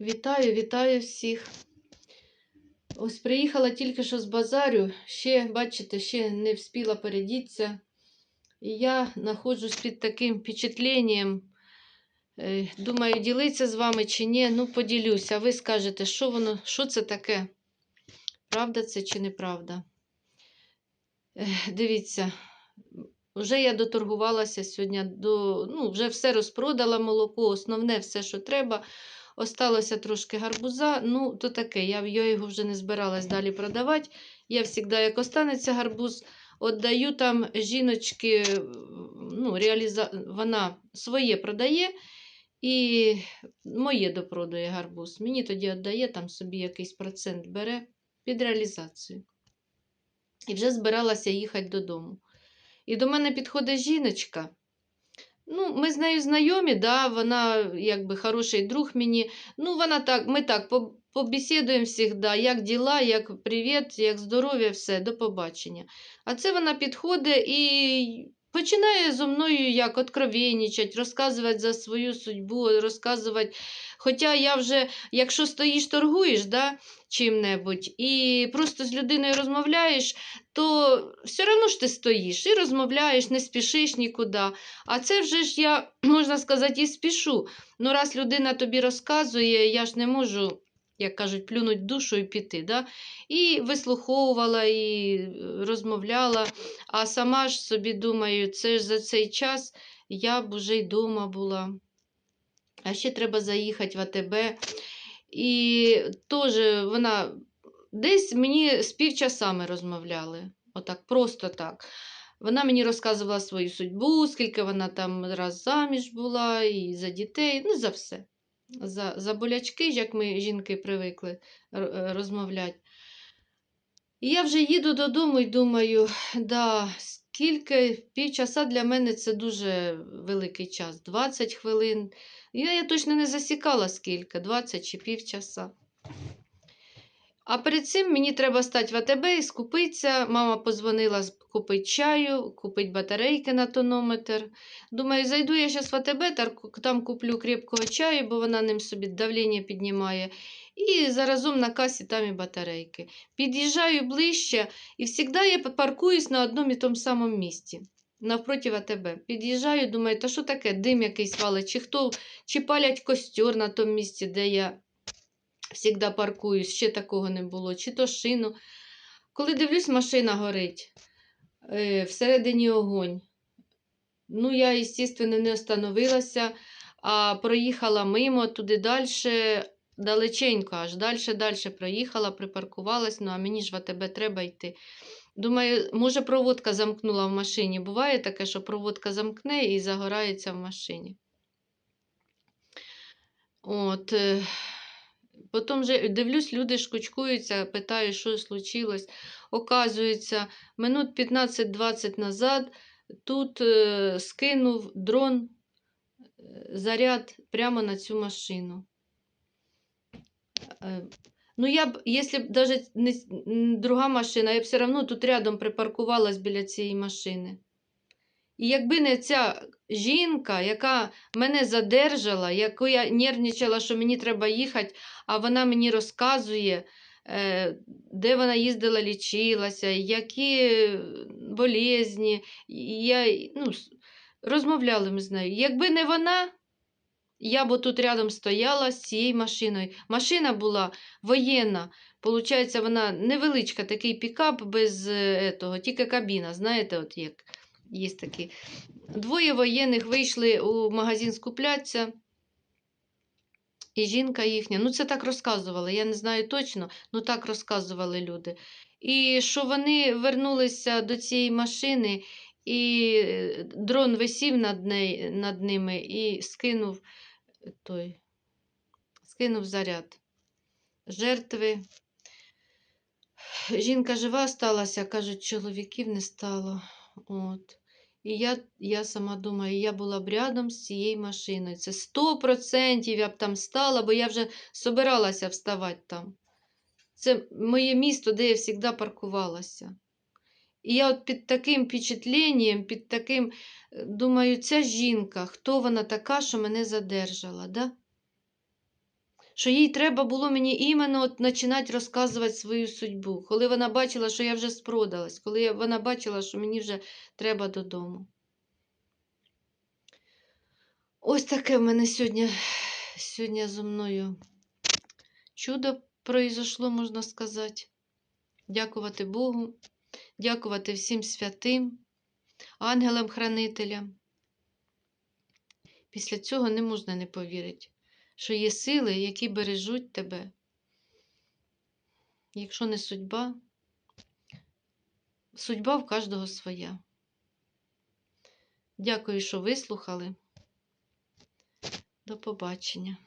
Вітаю, вітаю всіх. Ось приїхала тільки що з базарю, ще, бачите, ще не встигла передітися. І я знаходжусь під таким впечатленням. Е, Думаю, ділитися з вами чи ні. Ну, поділюся. Ви скажете, що воно, що це таке? Правда це чи неправда? Е, Дивіться, вже я доторгувалася сьогодні до. Ну, вже все розпродала молоко, основне все, що треба. Осталося трошки гарбуза. Ну, то таке, я, його вже не збиралась далі продавати. Я завжди, як останеться гарбуз, віддаю там жіночки, ну, реаліза... вона своє продає і моє допродає гарбуз. Мені тоді віддає, там собі якийсь процент бере під реалізацію. І вже збиралася їхати додому. І до мене підходить жіночка. Ну, ми з нею знайомі, да, вона якби хороший друг мені. Ну, вона так, ми так по- побесідуємо завжди, як діла, як привіт, як здоров'я, все, до побачення. А це вона підходить і починає зо мною як откровенничать, розказувати за свою судьбу, розказувати. Хоча я вже, якщо стоїш, торгуєш, да, чим-небудь, і просто з людиною розмовляєш, то все одно ж ти стоїш і розмовляєш, не спішиш нікуди. А це вже ж я, можна сказати, і спішу. Ну, раз людина тобі розказує, я ж не можу, як кажуть, плюнуть душу і піти. Да? І вислуховувала, і е, розмовляла, а сама ж собі думаю, це ж за цей час я б уже й дома була. А ще треба заїхати в АТБ. І теж вона десь мені з півчасами розмовляли. Отак, просто так. Вона мені розказувала свою судьбу, скільки вона там раз заміж була, і за дітей, ну за все. За, за болячки, як ми жінки привикли е, розмовляти. І я вже їду додому і думаю, да, скільки півчаса для мене це дуже великий час. 20 хвилин. Я, я точно не засікала скільки, 20 чи півчаса. А перед цим мені треба стати в АТБ і скупитися. Мама позвонила купити чаю, купити батарейки на тонометр. Думаю, зайду я зараз в АТБ, там куплю крепкого чаю, бо вона ним собі давлення піднімає. І заразом на касі там і батарейки. Під'їжджаю ближче і завжди я паркуюсь на одному і тому самому місці. Навпроти АТБ. Під'їжджаю, думаю, та що таке, дим якийсь валить, чи хто, чи палять костер на тому місці, де я завжди паркуюсь, ще такого не було, чи то шину. Коли дивлюсь, машина горить, е, всередині огонь. Ну, я, звісно, не остановилася, а проїхала мимо, туди далі, далеченько, аж далі, далі проїхала, припаркувалась, ну а мені ж в АТБ треба йти. Думаю, може, проводка замкнула в машині. Буває таке, що проводка замкне і загорається в машині. От. Потім же дивлюсь, люди ж кучкуються, питаю, що случилось. Оказується, минут 15-20 назад тут е, скинув дрон е, заряд прямо на цю машину. Е, Ну, я б, якщо б даже не друга машина, я б все одно тут рядом припаркувалась біля цієї машини. І якби не ця жінка, яка мене задержала, яку я нервничала, що мені треба їхати, а вона мені розказує, е, де вона їздила, лічилася, які болезні. Я, ну, розмовляли ми з нею. Якби не вона, я б тут рядом стояла з цією машиною. Машина була воєнна. Получається, вона невеличка, такий пікап без е, того, тільки кабіна, знаєте, от як є такі. Двоє воєнних вийшли у магазин скуплятися. І жінка їхня, ну це так розказували, я не знаю точно, ну так розказували люди. І що вони вернулися до цієї машини, і е, дрон висів над, неї, над ними і скинув той, скинув заряд. Жертви. Жінка жива сталася, кажуть, чоловіків не стало. От. І я, я сама думаю, я була б рядом з цією машиною. Це 100% я б там стала, бо я вже собиралася вставати там. Це моє місто, де я завжди паркувалася. І я от під таким впечатленням, під таким, е, думаю, ця жінка, хто вона така, що мене задержала, да? Що їй треба було мені іменно от починати розказувати свою судьбу, коли вона бачила, що я вже спродалась, коли вона бачила, що мені вже треба додому. Ось таке в мене сьогодні, сьогодні зо мною чудо произошло, можна сказати. Дякувати Богу, дякувати всім святим, ангелам-хранителям. Після цього не можна не повірити, що є сили, які бережуть тебе. Якщо не судьба, судьба в кожного своя. Дякую, що вислухали. До побачення.